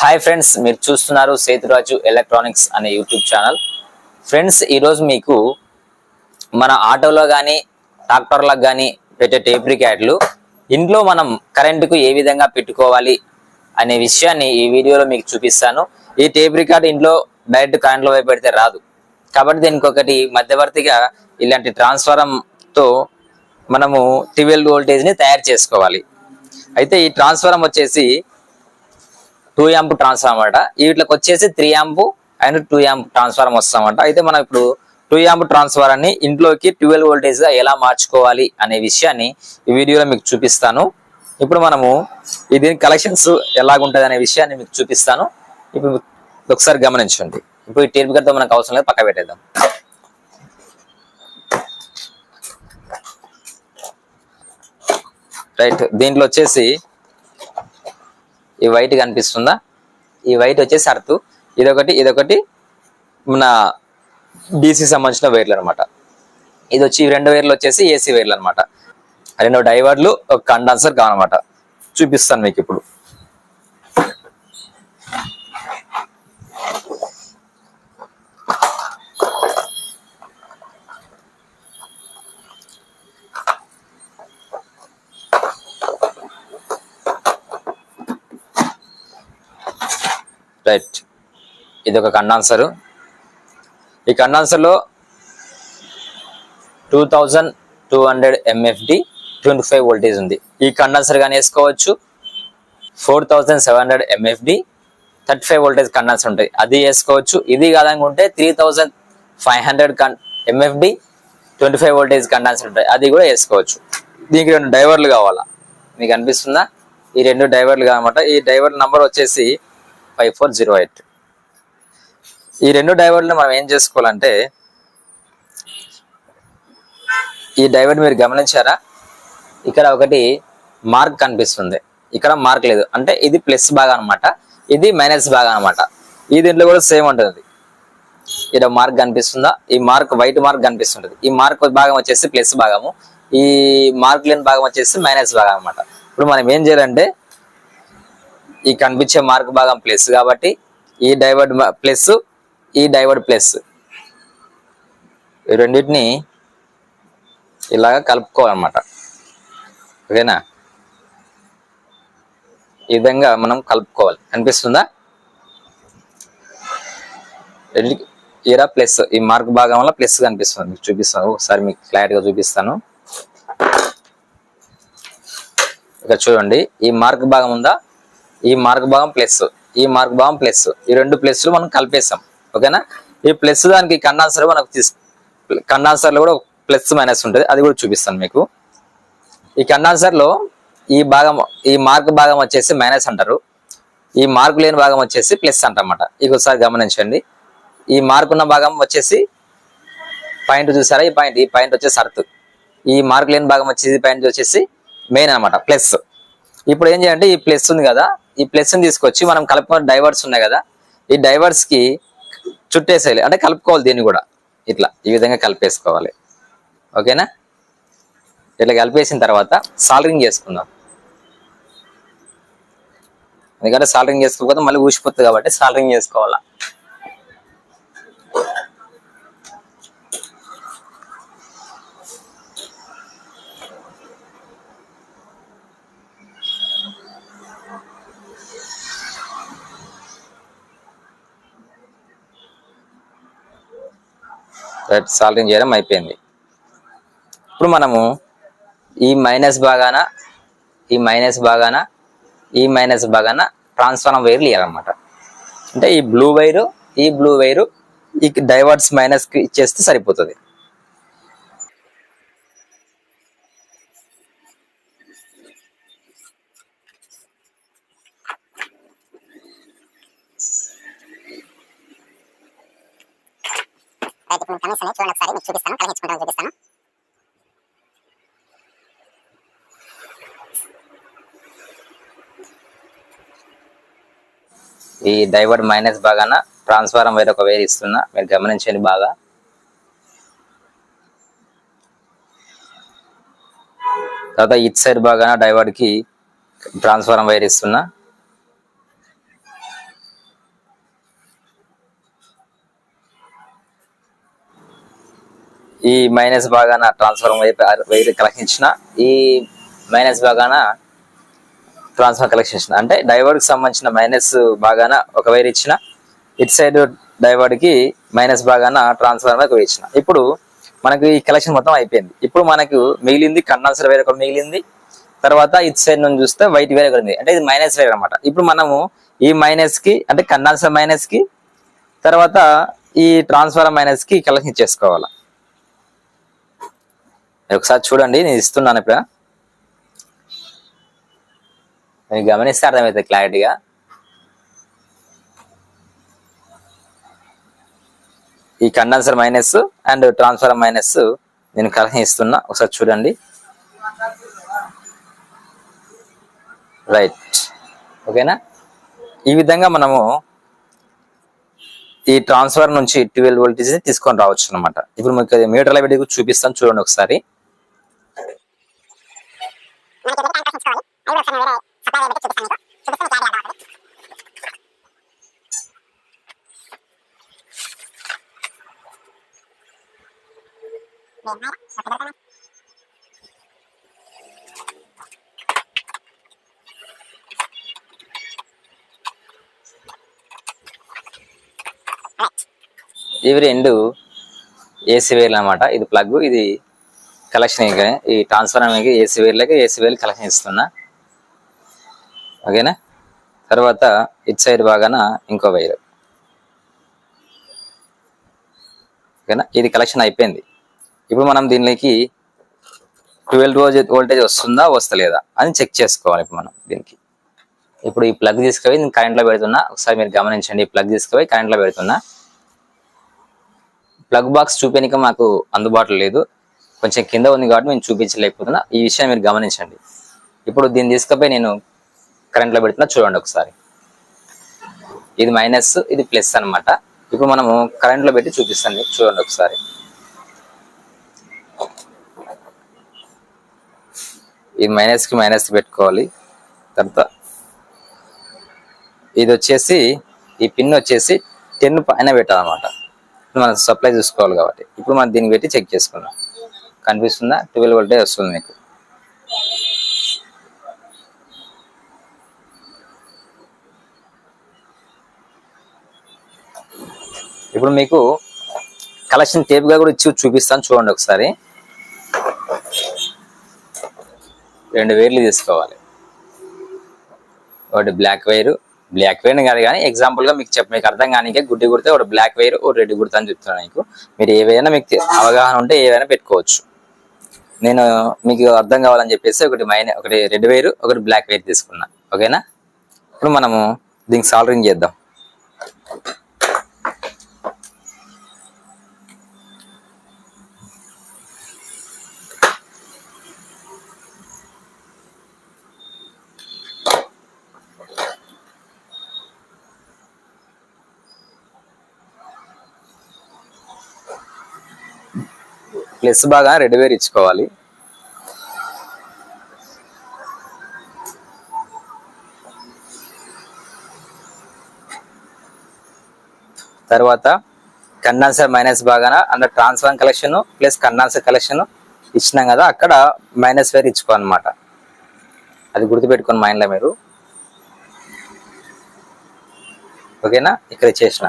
Hi friends మీరు చూస్తున్నారు Sethuraju electronics అనే యూట్యూబ్ ఛానల్ ఫ్రెండ్స్ ఈరోజు మీకు మన ఆటోలో కానీ ట్రాక్టర్లకు కానీ పెట్టే టేప్ రికార్డులు ఇంట్లో మనం కరెంటుకు ఏ విధంగా పెట్టుకోవాలి అనే విషయాన్ని ఈ వీడియోలో మీకు చూపిస్తాను. ఈ టేప్ రికార్డ్ ఇంట్లో డైరెక్ట్ కరెంట్లో వైపు పెడితే రాదు. కాబట్టి దీనికి ఒకటి మధ్యవర్తిగా ఇలాంటి ట్రాన్స్ఫారంతో మనము ట్వెల్వ్ వోల్టేజ్ని తయారు చేసుకోవాలి. అయితే ఈ ట్రాన్స్ఫారం వచ్చేసి టూ యాంప్ ట్రాన్స్ఫార్మర్ అనమాట వీటికి వచ్చేసి three amp and two amp transformer వస్తామంట అయితే మనం ఇప్పుడు టూ యాంప్ ట్రాన్స్ఫార్మర్ని ఇంట్లోకి ట్వెల్వ్ వోల్టేజ్గా ఎలా మార్చుకోవాలి అనే విషయాన్ని ఈ వీడియోలో మీకు చూపిస్తాను. ఇప్పుడు మనము దీని కలెక్షన్స్ ఎలాగుంటది అనే విషయాన్ని మీకు చూపిస్తాను. ఇప్పుడు ఒకసారి గమనించండి. ఇప్పుడు ఈ టేప్ గడ్డ మనకు అవసరం లేదు పక్క పెట్టేద్దాం. రైట్ దీంట్లో వచ్చేసి ఈ వైట్ కనిపిస్తుందా? ఈ వైట్ వచ్చేసి అర్త్. ఇదొకటి ఇదొకటి మన బీసీ సంబంధించిన వైర్లు అనమాట ఇది వచ్చి ఈ రెండు వైర్లు వచ్చేసి ఏసీ వైర్లు అనమాట రెండు డైవర్లు ఒక కండన్సర్ కావనమాట చూపిస్తాను మీకు ఇప్పుడు. రైట్. ఇది ఒక కండాన్సర్. ఈ కండాన్సర్లో two thousand two hundred MFD twenty five voltage ఉంది. ఈ కండెన్సర్ కానీ వేసుకోవచ్చు. Four thousand seven hundred MFD thirty five voltage condenser ఉంటాయి. అది వేసుకోవచ్చు. ఇది కాదనుకుంటే త్రీ థౌజండ్ ఫైవ్ హండ్రెడ్ కన్ MFD twenty five voltage condenser ఉంటాయి. అది కూడా వేసుకోవచ్చు. దీనికి రెండు డైవర్లు కావాలా? మీకు అనిపిస్తుందా? ఈ రెండు డైవర్లు కావన్నమాట ఈ డైవర్ నంబర్ వచ్చేసి ఫైవ్ ఫోర్ జీరో ఎయిట్. ఈ రెండు డైవర్లు మనం ఏం చేసుకోవాలంటే ఈ డైవర్ మీరు గమనించారా? ఇక్కడ ఒకటి మార్క్ కనిపిస్తుంది. ఇక్కడ మార్క్ లేదు. అంటే ఇది ప్లస్ భాగం అన్నమాట ఇది మైనస్ భాగం అన్నమాట ఈ దీంట్లో కూడా సేమ్ ఉంటుంది. ఇక్కడ మార్క్ కనిపిస్తుందా? ఈ మార్క్ వైట్ మార్క్ కనిపిస్తుంటుంది. ఈ మార్క్ భాగం వచ్చేసి ప్లస్ భాగము. ఈ మార్క్ లేని భాగం వచ్చేసి మైనస్ భాగం అన్నమాట ఇప్పుడు మనం ఏం చేయాలంటే ఈ కనిపించే మార్క్ భాగం ప్లస్ కాబట్టి ఈ డైవర్డ్ ప్లస్ ఈ డైవర్డ్ ప్లస్. ఈ రెండింటిని ఇలాగ కలుపుకోవాలన్నమాట. ఓకేనా? ఈ విధంగా మనం కలుపుకోవాలి. కనిపిస్తుందా? ఇరా ఈరా ప్లస్ ఈ మార్క్ భాగం వల్ల ప్లస్ కనిపిస్తుంది. మీకు చూపిస్తాను. ఒకసారి మీకు క్లారిటీగా చూపిస్తాను. ఇక్కడ చూడండి. ఈ మార్క్ భాగం ఉందా? ఈ మార్క్ భాగం ప్లస్ ఈ మార్క్ భాగం ప్లస్ ఈ రెండు ప్లస్లు మనం కలిపేసాం ఓకేనా? ఈ ప్లస్ దానికి కండాన్సర్ మనకు తీసు కండాన్సర్లో కూడా ప్లస్ మైనస్ ఉంటుంది. అది కూడా చూపిస్తాను మీకు. ఈ కండాన్సర్లో ఈ భాగం ఈ మార్క్ భాగం వచ్చేసి మైనస్ అంటారు. ఈ మార్క్ లేని భాగం వచ్చేసి ప్లస్ అంటమాట ఇక ఒకసారి గమనించండి. ఈ మార్క్ ఉన్న భాగం వచ్చేసి పాయింట్ చూసారా? ఈ పాయింట్ ఈ పాయింట్ వచ్చేసి అర్త్ ఈ మార్క్ లేని భాగం వచ్చేసి పాయింట్ వచ్చేసి మెయిన్ అన్నమాట. ప్లస్ ఇప్పుడు ఏం చేయాలంటే ఈ ప్లస్ ఉంది కదా ఈ ప్లస్ని తీసుకొచ్చి మనం కలుపుకున్న డైవర్స్ ఉన్నాయి కదా ఈ డైవర్స్కి చుట్టేసేయాలి. అంటే కలుపుకోవాలి దీన్ని కూడా. ఇట్లా ఈ విధంగా కలిపేసుకోవాలి. ఓకేనా? ఇట్లా కలిపేసిన తర్వాత సాలరింగ్ చేసుకుందాం. ఎందుకంటే సాలరింగ్ చేసుకోకపోతే మళ్ళీ ఊసిపోతుంది కాబట్టి సాలరింగ్ చేసుకోవాలా. రైట్ సాల్వింగ్ చేయడం అయిపోయింది. ఇప్పుడు మనము ఈ మైనస్ భాగాన ఈ మైనస్ భాగాన ఈ మైనస్ భాగాన ట్రాన్స్ఫార్మర్ వైర్లు ఇవ్వాలన్నమాట అంటే ఈ బ్లూ వైరు ఈ బ్లూ వైరు ఈ డైవర్ట్స్ మైనస్కి ఇచ్చేస్తే సరిపోతుంది. రైట్ ఇప్పుడు కమిషన్ చూడండి ఒకసారి మీకు చూపిస్తాను కలిగించుకుంటాను చూపిస్తాను. ఈ డైవర్ట్ మైనస్ బాగాన? ట్రాన్స్ఫారం వైర్ ఒక వైర్ ఇస్తున్నా మీరు గమనించండి బాగా. తర్వాత ఇట్ సైడ్ బాగాన డైవర్ట్ ట్రాన్స్ఫారం వైర్ ఇస్తున్నా. ఈ మైనస్ భాగాన ట్రాన్స్ఫర్ వైర్ కలెక్షన్ ఇచ్చిన ఈ మైనస్ భాగాన ట్రాన్స్ఫర్ కలెక్షన్ ఇచ్చిన అంటే డైవర్డ్కి సంబంధించిన మైనస్ భాగాన ఒక వైర్ ఇచ్చిన ఇటు సైడ్ డైవర్డ్కి మైనస్ భాగాన ట్రాన్స్ఫర్ ఒక ఇచ్చిన. ఇప్పుడు మనకు ఈ కలెక్షన్ మొత్తం అయిపోయింది. ఇప్పుడు మనకు మిగిలింది కండెన్సర్ వైర్ ఒకటి మిగిలింది. తర్వాత ఇటు సైడ్ నుంచి చూస్తే వైట్ వేర్ ఒకటి ఉంది. అంటే ఇది మైనస్ వైర్ అన్నమాట. ఇప్పుడు మనము ఈ మైనస్కి అంటే కండెన్సర్ మైనస్కి తర్వాత ఈ ట్రాన్స్ఫర్ మైనస్కి కలెక్షన్ చేసుకోవాలి? ఒకసారి చూడండి నేను ఇస్తున్నాను ఇప్పుడు. నేను గమనిస్తే అర్థమవుతుంది క్లారిటీగా. ఈ condenser minus and transfer minus నేను కరెక్ట్ ఇస్తున్నా. ఒకసారి చూడండి. రైట్. ఓకేనా? ఈ విధంగా మనము ఈ ట్రాన్స్ఫర్ నుంచి ట్వెల్వ్ వోల్టేజ్ తీసుకొని రావచ్చు అనమాట ఇప్పుడు మీకు మీటర్ల పెట్టి చూపిస్తాను చూడండి ఒకసారి. మనకి ట్యాంక్ అవి ఒకసారి వేరే సప్లై పెట్టి చూపిస్తాను మీకు చూపిస్తే మీకు క్లారిటీ అర్థమవుతుంది ఇవి రెండు ఏసీ వేర్లు అనమాట. ఇది ప్లగ్ ఇది కలెక్షన్ ఈ ట్రాన్స్ఫర్ అనేది ఏసీ వేర్లకి ఏసీ వేలు కలెక్షన్ ఇస్తున్నా. ఓకేనా? తర్వాత ఇట్ సైడ్ బాగాన ఇంకో వైర్ ఓకేనా? ఇది కలెక్షన్ అయిపోయింది. ఇప్పుడు మనం దీనికి ట్వెల్వ్ రోజు వోల్టేజ్ వస్తుందా వస్తలేదా అని చెక్ చేసుకోవాలి ఇప్పుడు మనం దీనికి. ఇప్పుడు ఈ ప్లగ్ తీసుకుపోయి నేను కరెంట్లో పెడుతున్నా. ఒకసారి మీరు గమనించండి ఈ ప్లగ్ తీసుకుపోయి కరెంట్లో పెడుతున్నా. ప్లగ్ బాక్స్ చూపేనిక మాకు అందుబాటులో లేదు. కొంచెం కింద ఉంది కాబట్టి మేము చూపించలేకపోతున్నా. ఈ విషయం మీరు గమనించండి. ఇప్పుడు దీన్ని తీసుకుపోయి నేను కరెంట్లో పెడుతున్నా చూడండి ఒకసారి. ఇది మైనస్ ఇది ప్లస్ అన్నమాట. ఇప్పుడు మనము కరెంట్లో పెట్టి చూపిస్తాను చూడండి ఒకసారి. ఇది మైనస్కి మైనస్ పెట్టుకోవాలి. తర్వాత ఇది వచ్చేసి ఈ పిన్ వచ్చేసి టెన్ పైన పెట్టాలన్నమాట. ఇప్పుడు మనం సప్లై చూసుకోవాలి కాబట్టి. ఇప్పుడు మనం దీన్ని పెట్టి చెక్ చేసుకుందాం. కనిపిస్తుందా? ట్వెల్వ్ వోల్టే వస్తుంది మీకు. ఇప్పుడు మీకు కలెక్షన్ టేప్గా కూడా ఇచ్చి చూపిస్తాను చూడండి ఒకసారి. రెండు వేర్లు తీసుకోవాలి. ఒకటి బ్లాక్ వైర్. బ్లాక్ వైర్ కాదు కానీ ఎగ్జాంపుల్గా మీకు చెప్ప మీకు అర్థం కానీ గుడ్డి కుడితే ఒకటి బ్లాక్ వైర్ ఒకటి రెడ్ కుడతా అని చెప్తున్నాను మీకు మీరు ఏవైనా మీకు అవగాహన ఉంటే ఏవైనా పెట్టుకోవచ్చు. నేను మీకు అర్థం కావాలని చెప్పేసి ఒకటి మైన ఒకటి రెడ్ వైర్ ఒకటి బ్లాక్ వైర్ తీసుకున్నా. ఓకేనా? ఇప్పుడు మనము దీనికి సాలరింగ్ చేద్దాం. ప్లస్ బాగా రెడీవేర్ ఇచ్చుకోవాలి. తర్వాత కండెన్సర్ మైనస్ బాగాన అందులో transfer collection plus condenser collection ఇచ్చినాం కదా అక్కడ మైనస్ వేర్ ఇచ్చుకోనమాట. అది గుర్తుపెట్టుకోండి మైండ్లో మీరు. ఓకేనా? ఇక్కడ చేసిన.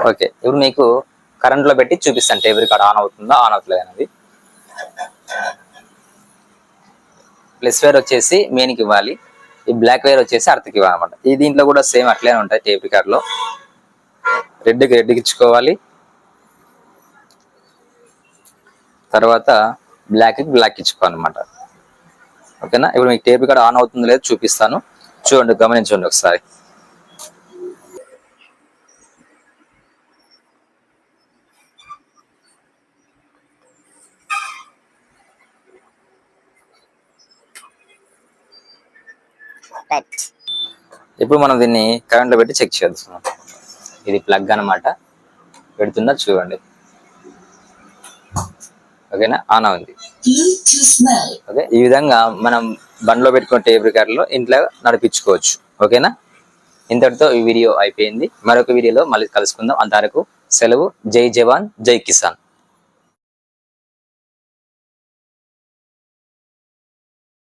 ఓకే. ఇప్పుడు మీకు కరెంట్లో పెట్టి చూపిస్తాను. టేబుల్ కార్డ్ ఆన్ అవుతుందా ఆన్ అవుతుంది అనేది. ప్లస్ వైర్ వచ్చేసి మెయిన్కి ఇవ్వాలి. ఈ బ్లాక్ వైర్ వచ్చేసి అర్థకి ఇవ్వాలన్నమాట. ఈ దీంట్లో కూడా సేమ్ అట్లే ఉంటాయి టేబుల్ కార్డ్లో. రెడ్కి రెడ్కి ఇచ్చుకోవాలి. తర్వాత బ్లాక్కి బ్లాక్ ఇచ్చుకోవాలన్నమాట. ఓకేనా? ఇప్పుడు మీకు టేబుల్ కార్డ్ ఆన్ అవుతుందో లేదో చూపిస్తాను. చూడండి గమనించండి ఒకసారి. రైట్ ఇప్పుడు మనం దీన్ని కరెంట్లో పెట్టి చెక్ చేస్తున్నాం ఇది ప్లగ్ అన్నమాట. పెడుతున్నా చూడండి. ఓకేనా ఆన్ ఉంది. ఓకే ఈ విధంగా మనం బండ్లో పెట్టుకున్న టేబుల్ కార్డులో ఇంట్లో నడిపించుకోవచ్చు. ఓకేనా ఇంతటితో ఈ వీడియో అయిపోయింది. మరొక వీడియోలో మళ్ళీ కలుసుకుందాం. అంతవరకు సెలవు. జై జవాన్ జై కిసాన్.